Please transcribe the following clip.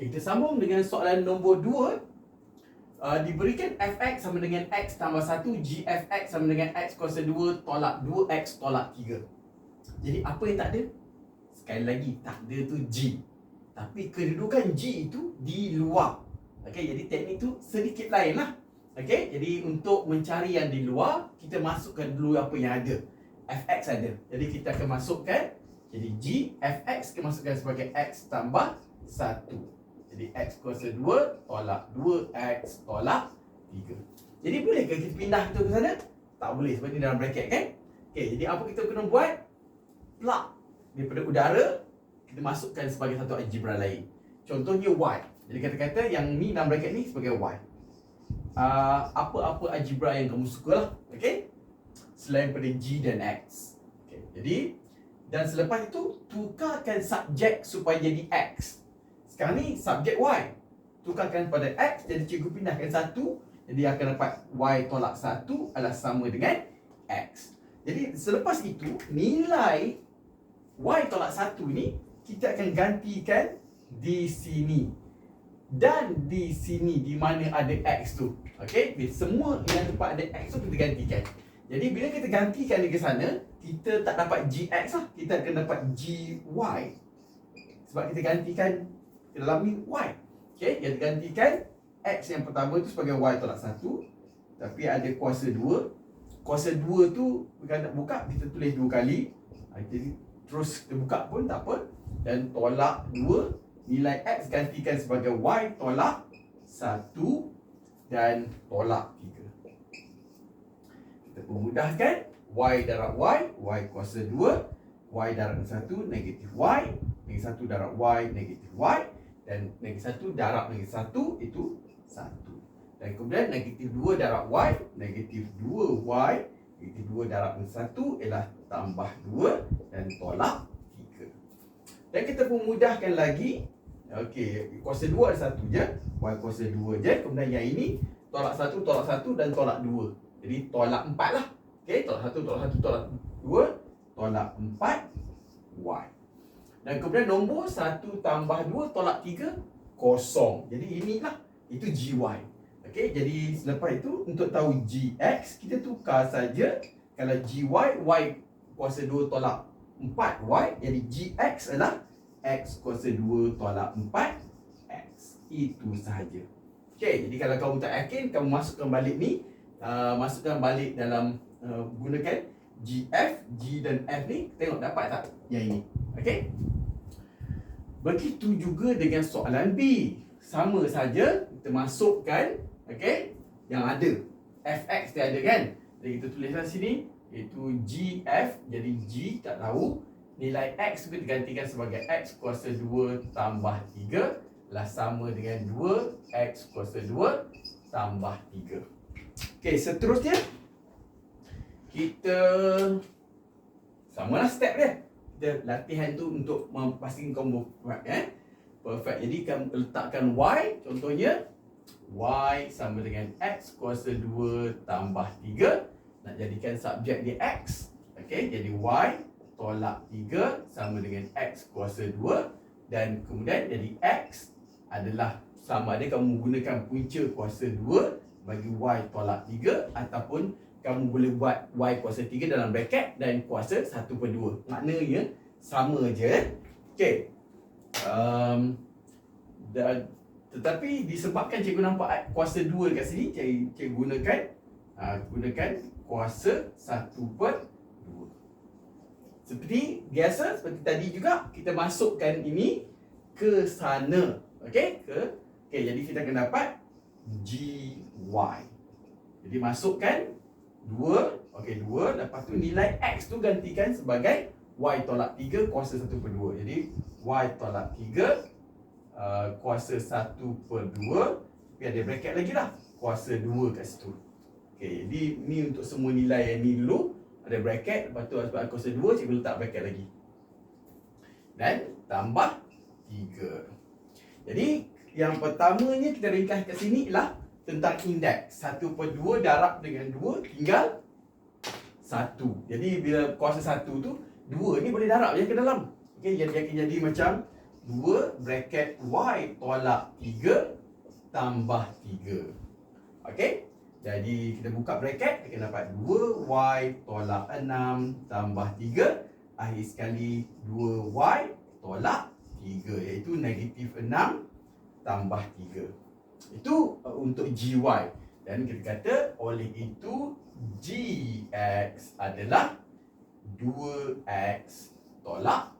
Okay, kita sambung dengan soalan nombor 2. Uh, diberikan fx sama dengan x tambah 1, gfx sama dengan x kuasa 2 tolak 2x tolak 3. Jadi apa yang tak ada? Sekali lagi, tak ada tu g. Tapi kedudukan g itu di luar. Okey, jadi teknik tu sedikit lain lah. Okey, jadi untuk mencari yang di luar, kita masukkan dulu apa yang ada. fx ada. Jadi kita akan masukkan, jadi g, fx kita masukkan sebagai x tambah 1. Jadi X kuasa 2 tolak 2X tolak 3 Jadi boleh ke kita pindah tu ke sana? Tak boleh sebab ni dalam bracket kan? Okay, jadi apa kita kena buat? Plug daripada udara Kita masukkan sebagai satu algebra lain Contohnya Y Jadi kata-kata yang ni dalam bracket ni sebagai Y uh, Apa-apa algebra yang kamu suka lah Okay? Selain pada G dan X okay, Jadi Dan selepas itu Tukarkan subjek supaya jadi X sekarang ni subjek Y. Tukarkan pada X Jadi cikgu pindahkan satu Jadi akan dapat Y tolak satu adalah sama dengan X. Jadi selepas itu Nilai Y tolak satu ni Kita akan gantikan Di sini. Dan di sini Di mana ada X tu. Okay Semua yang tempat ada X tu kita gantikan. Jadi bila kita gantikan di ke sana Kita tak dapat GX lah. Kita akan dapat GY Sebab kita gantikan dalam ni Y. Okay, yang digantikan X yang pertama tu sebagai Y tolak 1 Tapi ada kuasa 2 Kuasa 2 tu Bukan nak buka, kita tulis dua kali. Ha, Jadi terus kita buka pun tak apa. Dan tolak 2 Nilai X gantikan sebagai Y tolak 1 Dan tolak 3 Kita pemudahkan Y darab Y Y kuasa 2 Y darab 1 negatif Y Negatif 1 darab Y negatif Y dan negatif satu darab negatif satu itu satu. Dan kemudian negatif dua darab y negatif dua y negatif dua darab satu ialah tambah dua dan tolak tiga. Dan kita pun mudahkan lagi. Okey kuasa dua ada satu je y kuasa dua je. Kemudian yang ini tolak satu tolak satu dan tolak dua. Jadi tolak empat lah. Okey tolak satu tolak satu tolak dua tolak empat y dan kemudian nombor 1 tambah 2 tolak 3 kosong. Jadi inilah itu GY. Okey, jadi selepas itu untuk tahu GX kita tukar saja kalau GY Y kuasa 2 tolak 4Y jadi GX adalah X kuasa 2 tolak 4 X. Itu sahaja. Okey, jadi kalau kamu tak yakin kamu masukkan balik ni uh, masukkan balik dalam uh, gunakan GF, G dan F ni tengok dapat tak yang ini. Okey. Begitu juga dengan soalan B. Sama saja kita masukkan okey yang ada. Fx dia ada kan? Jadi kita tuliskan sini iaitu GF jadi G tak tahu nilai X kita gantikan sebagai X kuasa 2 tambah 3 lah sama dengan 2 X kuasa 2 tambah 3 Okey seterusnya kita samalah step dia kita latihan tu untuk memastikan kamu buat kan perfect. Jadi kamu letakkan y contohnya y sama dengan x kuasa 2 tambah 3 nak jadikan subjek dia x okey jadi y tolak 3 sama dengan x kuasa 2 dan kemudian jadi x adalah sama ada kamu gunakan punca kuasa 2 bagi y tolak 3 ataupun kamu boleh buat y kuasa 3 dalam bracket dan kuasa 1 per 2. Maknanya sama je. Okey. Um, dan, tetapi disebabkan cikgu nampak kuasa 2 dekat sini, cikgu, cikgu gunakan uh, gunakan kuasa 1 per 2. Seperti biasa, seperti tadi juga, kita masukkan ini ke sana. Okey? Ke Okey, jadi kita akan dapat GY. Jadi masukkan 2 Okey 2 Lepas tu nilai X tu gantikan sebagai Y tolak 3 kuasa 1 per 2 Jadi Y tolak 3 uh, Kuasa 1 per 2 Tapi ada bracket lagi lah. Kuasa 2 kat situ. Okey jadi ni untuk semua nilai yang ni dulu. Ada bracket Lepas tu sebab kuasa 2 Cikgu letak bracket lagi. Dan tambah 3 Jadi yang pertamanya kita ringkas kat sini ialah tentang indeks 1 per 2 darab dengan 2 tinggal 1 jadi bila kuasa 1 tu 2 ni boleh darab je ke dalam okay, jadi akan jadi macam 2 bracket Y tolak 3 tambah 3. Okey? Jadi kita buka bracket, kita dapat 2Y tolak 6 tambah 3. Akhir sekali 2Y tolak 3 iaitu negatif 6 tambah 3. Itu uh, untuk GY. Dan kita kata oleh itu GX adalah 2X tolak